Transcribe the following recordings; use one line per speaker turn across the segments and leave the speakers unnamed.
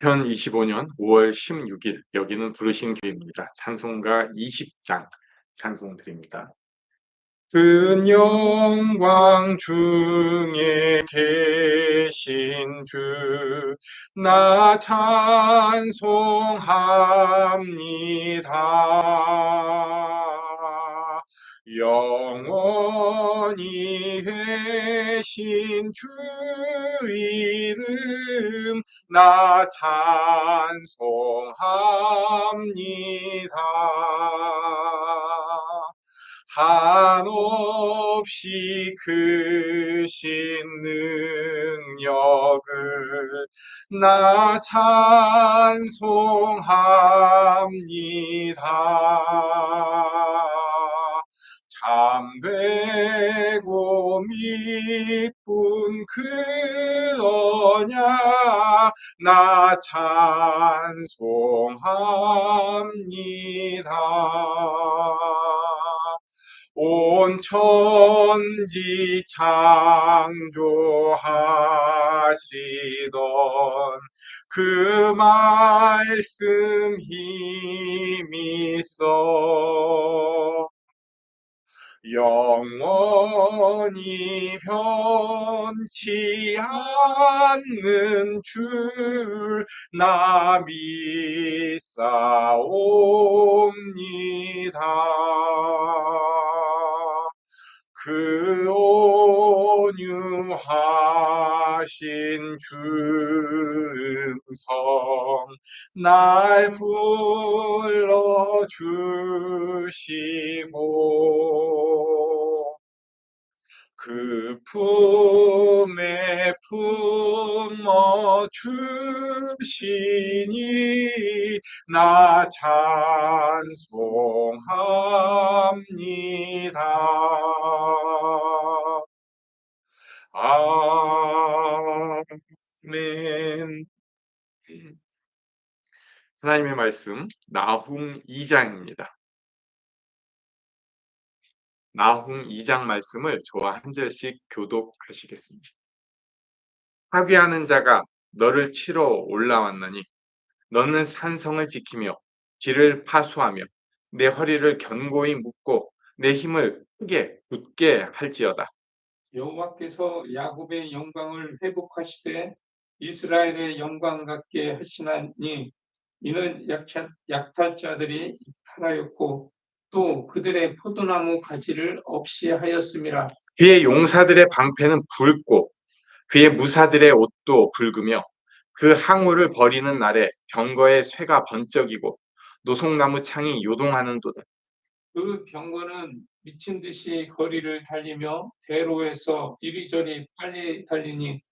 2025년 5월 16일 여기는 부르신 교회입니다. 찬송가 20장 찬송 드립니다. 큰 영광 중에 계신 주, 나 찬송합니다. 영원히 계신 주 이름, 나 찬송합니다. 한없이 크신 능력을 나 찬송합니다. 참되고 미쁜 그 언약 나 찬송합니다. 온 천지 창조하시던 그 말씀 힘 있어 영원히 변치 않는 줄 나 믿사옵니다. 그 온유하신 주 음성 날 불러주시고 그 품에 품어 주시니 나 찬송합니다. 아멘. 하나님의 말씀 나훔 2장입니다. 나훔 2장 말씀을 저와 한 절씩 교독하시겠습니다. 합의하는 자가 너를 치러 올라왔나니 너는 산성을 지키며 길을 파수하며 내 허리를 견고히 묶고 내 힘을 크게 굳게 할지어다.
여호와께서 야곱의 영광을 회복하시되 이스라엘의 영광 같게 하시나니 이는 약탈자들이 탈하였고 또 그들의 포도나무 가지를 없이 하였음이라
그의 용사들의 방패는 붉고 그의 무사들의 옷도 붉으며 그 항우를 버리는 날에 병거의 쇠가 번쩍이고 노송나무 창이 요동하는도다.
그 병거는 미친 듯이 거리를 달리며 대로에서 이리저리 빨리 달리니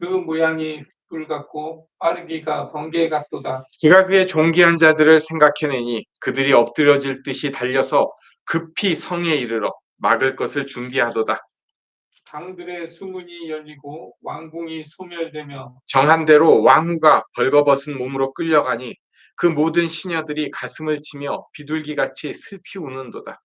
그 모양이 불 같고 빠르기가 번개 같도다.
그가 그의 존귀한 자들을 생각해내니 그들이 엎드려질 듯이 달려서 급히 성에 이르러 막을 것을 준비하도다.
강들의 수문이 열리고 왕궁이 소멸되며
정한 대로 왕후가 벌거벗은 몸으로 끌려가니 그 모든 시녀들이 가슴을 치며 비둘기같이 슬피 우는도다.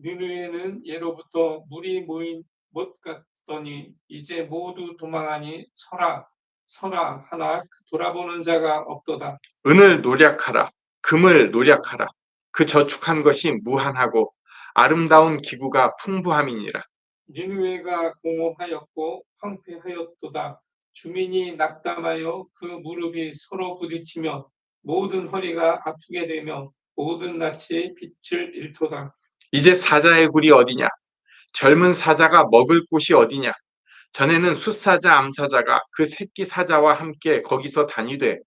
니누에는 예로부터 물이 모인 못 같더니 이제 모두 도망하니 서라 서라 하나 돌아보는 자가 없도다.
은을 노력하라. 금을 노력하라. 그 저축한 것이 무한하고 아름다운 기구가 풍부함이니라.
니누에가 공허하였고 황폐하였도다. 주민이 낙담하여 그 무릎이 서로 부딪히며 모든 허리가 아프게 되며 모든 낯이 빛을 잃도다.
이제 사자의 굴이 어디냐? 젊은 사자가 먹을 곳이 어디냐? 전에는 숫사자 암사자가 그 새끼 사자와 함께 거기서 다니되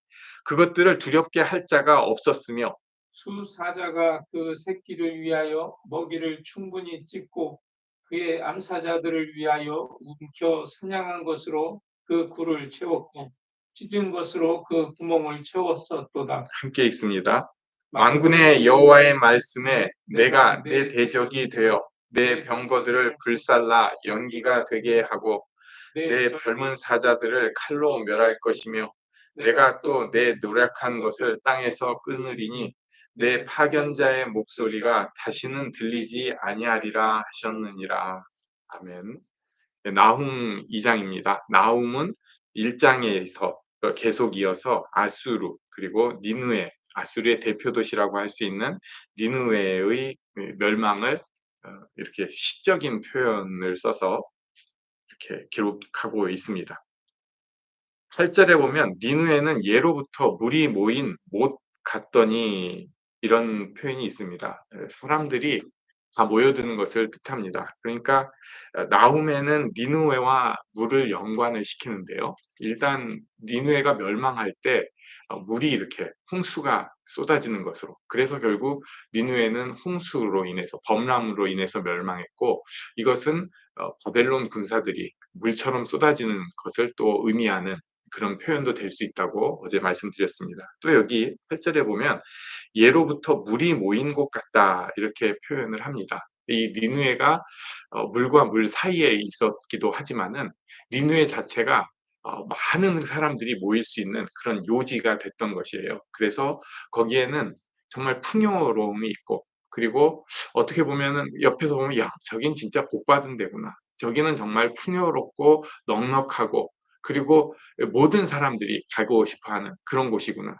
그것들을 두렵게 할 자가 없었으며
수사자가 그 새끼를 위하여 먹이를 충분히 찢고 그의 암사자들을 위하여 움켜 사냥한 것으로 그 굴을 채웠고 찢은 것으로 그 구멍을 채웠었도다.
함께 읽습니다. 만군의 여호와의 말씀에 내가 내 대적이 되어 내 병거들을 불살라 연기가 되게 하고 내 젊은 사자들을 칼로 멸할 것이며 내가 또 내 노력한 것을 땅에서 끊으리니 내 파견자의 목소리가 다시는 들리지 아니하리라 하셨느니라. 아멘. 네, 나훔 2장입니다. 나훔은 1장에서 어, 계속 이어서 아수르 그리고 니누에 아수르의 대표 도시라고 할 수 있는 니누에의 멸망을 어, 이렇게 시적인 표현을 써서 이렇게 기록하고 있습니다. 8절에 보면 니누에는 예로부터 물이 모인 못 갔더니 이런 표현이 있습니다. 사람들이 다 모여드는 것을 뜻합니다. 그러니까 나훔에는 니누에와 물을 연관을 시키는데요. 일단 니누에가 멸망할 때 어, 물이 이렇게 홍수가 쏟아지는 것으로 그래서 결국 니누에는 홍수로 인해서 범람으로 인해서 멸망했고 이것은 어, 바벨론 군사들이 물처럼 쏟아지는 것을 또 의미하는 그런 표현도 될 수 있다고 어제 말씀드렸습니다. 또 여기 8절에 보면 예로부터 물이 모인 곳 같다 이렇게 표현을 합니다. 이 니누에가 어, 물과 물 사이에 있었기도 하지만은 니누에 자체가 어, 많은 사람들이 모일 수 있는 그런 요지가 됐던 것이에요. 그래서 거기에는 정말 풍요로움이 있고 그리고 어떻게 보면은 옆에서 보면 야 저긴 진짜 복 받은 데구나. 저기는 정말 풍요롭고 넉넉하고 그리고 모든 사람들이 가고 싶어하는 그런 곳이구나.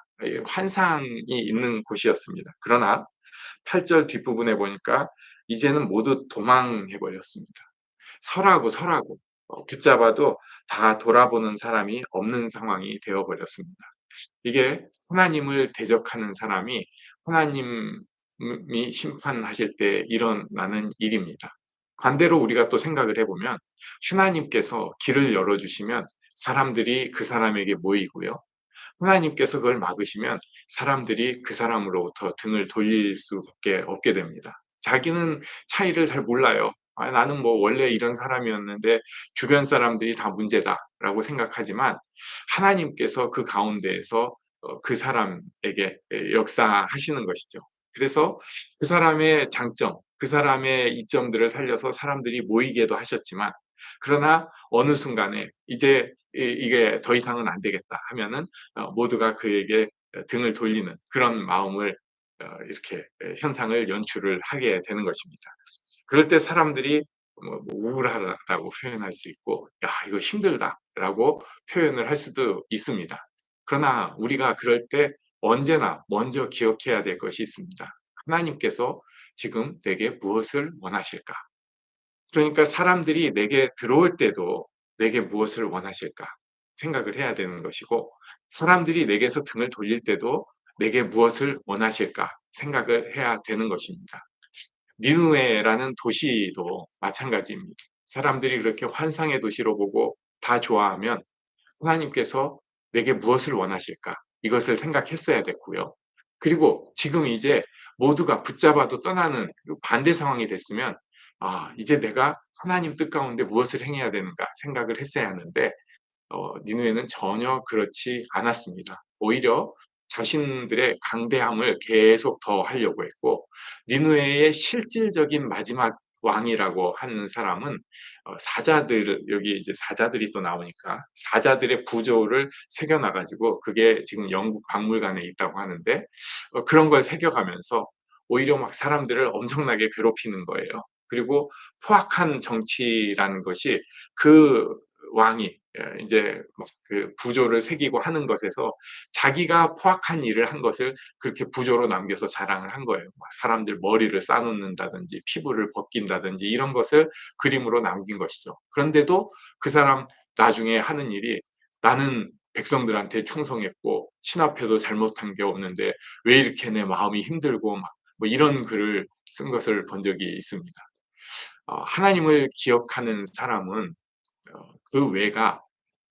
환상이 있는 곳이었습니다. 그러나 8절 뒷부분에 보니까 이제는 모두 도망해 버렸습니다. 설하고 어, 붙잡아도 다 돌아보는 사람이 없는 상황이 되어 버렸습니다. 이게 하나님을 대적하는 사람이 하나님이 심판하실 때 일어나는 일입니다. 반대로 우리가 또 생각을 해보면 하나님께서 길을 열어주시면 사람들이 그 사람에게 모이고요. 하나님께서 그걸 막으시면 사람들이 그 사람으로부터 등을 돌릴 수밖에 없게 됩니다. 자기는 차이를 잘 몰라요. 아, 나는 뭐 원래 이런 사람이었는데 주변 사람들이 다 문제다라고 생각하지만 하나님께서 그 가운데에서 어, 그 사람에게 역사하시는 것이죠. 그래서 그 사람의 장점, 그 사람의 이점들을 살려서 사람들이 모이게도 하셨지만 그러나 어느 순간에 이제 이게 더 이상은 안 되겠다 하면은 어, 모두가 그에게 등을 돌리는 그런 마음을 어, 이렇게 현상을 연출을 하게 되는 것입니다. 그럴 때 사람들이 뭐, 뭐 우울하다고 표현할 수 있고, 야, 이거 힘들다라고 표현을 할 수도 있습니다. 그러나 우리가 그럴 때 언제나 먼저 기억해야 될 것이 있습니다. 하나님께서 지금 내게 무엇을 원하실까? 그러니까 사람들이 내게 들어올 때도 내게 무엇을 원하실까 생각을 해야 되는 것이고 사람들이 내게서 등을 돌릴 때도 내게 무엇을 원하실까 생각을 해야 되는 것입니다. 니누에라는 도시도 마찬가지입니다. 사람들이 그렇게 환상의 도시로 보고 다 좋아하면 하나님께서 내게 무엇을 원하실까 이것을 생각했어야 됐고요. 그리고 지금 이제 모두가 붙잡아도 떠나는 그 반대 상황이 됐으면 아, 이제 내가 하나님 뜻 가운데 무엇을 행해야 되는가 생각을 했어야 하는데 어, 니누에는 전혀 그렇지 않았습니다. 오히려 자신들의 강대함을 계속 더 하려고 했고 니누에의 실질적인 마지막 왕이라고 하는 사람은 어, 사자들 여기 이제 사자들이 또 나오니까 사자들의 부조를 새겨놔가지고 그게 지금 영국 박물관에 있다고 하는데 어, 그런 걸 새겨가면서 오히려 막 사람들을 엄청나게 괴롭히는 거예요. 그리고 포악한 정치라는 것이 그 왕이 예, 이제 그 부조를 새기고 하는 것에서 자기가 포악한 일을 한 것을 그렇게 부조로 남겨서 자랑을 한 거예요. 사람들 머리를 싸놓는다든지 피부를 벗긴다든지 이런 것을 그림으로 남긴 것이죠. 그런데도 그 사람 나중에 하는 일이 나는 백성들한테 충성했고 친합해도 잘못한 게 없는데 왜 이렇게 내 마음이 힘들고 막 뭐 이런 글을 쓴 것을 본 적이 있습니다. 어, 하나님을 기억하는 사람은 어, 그 외가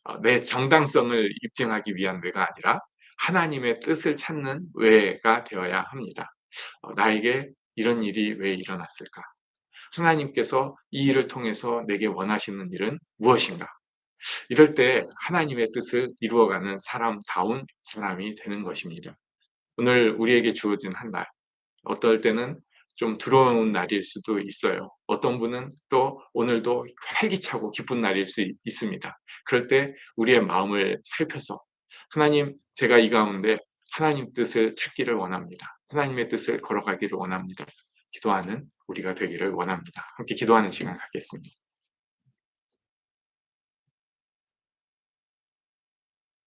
어, 내 정당성을 입증하기 위한 외가 아니라 하나님의 뜻을 찾는 외가 되어야 합니다. 나에게 이런 일이 왜 일어났을까? 하나님께서 이 일을 통해서 내게 원하시는 일은 무엇인가? 이럴 때 하나님의 뜻을 이루어가는 사람다운 사람이 되는 것입니다. 오늘 우리에게 주어진 한 날, 어떨 때는 좀 두려운 날일 수도 있어요. 어떤 분은 또 오늘도 활기차고 기쁜 날일 수 있습니다. 그럴 때 우리의 마음을 살펴서 하나님, 제가 이 가운데 하나님 뜻을 찾기를 원합니다. 하나님의 뜻을 걸어가기를 원합니다. 기도하는 우리가 되기를 원합니다. 함께 기도하는 시간 갖겠습니다.